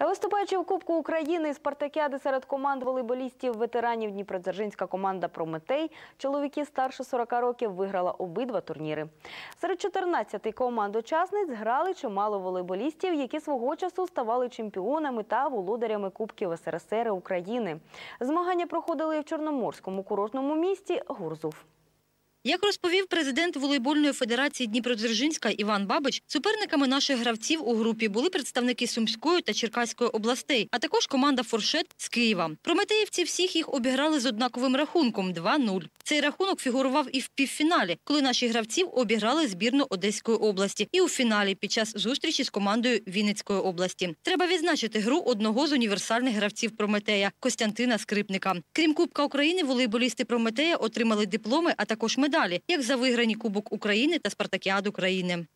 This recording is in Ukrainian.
Виступаючи в Кубку України спартакіади серед команд волейболістів ветеранів Дніпродзержинська команда Прометей, чоловіки старше 40 років, виграла обидва турніри. Серед 14 команд-учасниць грали чимало волейболістів, які свого часу ставали чемпіонами та володарями Кубків СРСР України. Змагання проходили в Чорноморському курортному місті Гурзув. Як розповів президент волейбольної федерації Дніпродзержинська Іван Бабич, суперниками наших гравців у групі були представники Сумської та Черкаської областей, а також команда Форшет з Києва. Прометеївці всіх їх обіграли з однаковим рахунком 2-0. Цей рахунок фігурував і в півфіналі, коли наші гравці обіграли збірну Одеської області, і у фіналі під час зустрічі з командою Вінницької області. Треба відзначити гру одного з універсальних гравців Прометея Костянтина Скрипника. Крім Кубка України, волейболісти Прометея отримали дипломи, а також медалі, як за виграні Кубок України та Спартакіаду країни.